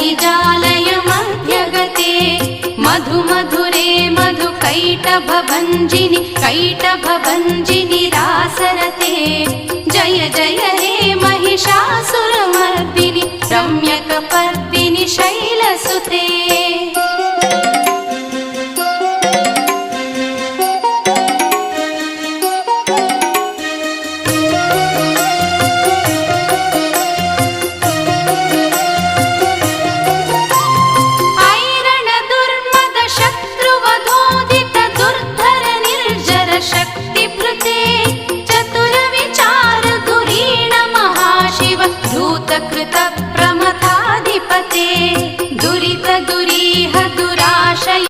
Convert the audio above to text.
निजालय मध्यगते मधुमधुरे मधु कैटभञ्जिनि कैटभञ्जिनि रासरते जय जय हे महिषासुरमर्दिनि रम्यकपर्दिनि शैलसुते भूतकृतप्रमथाधिपते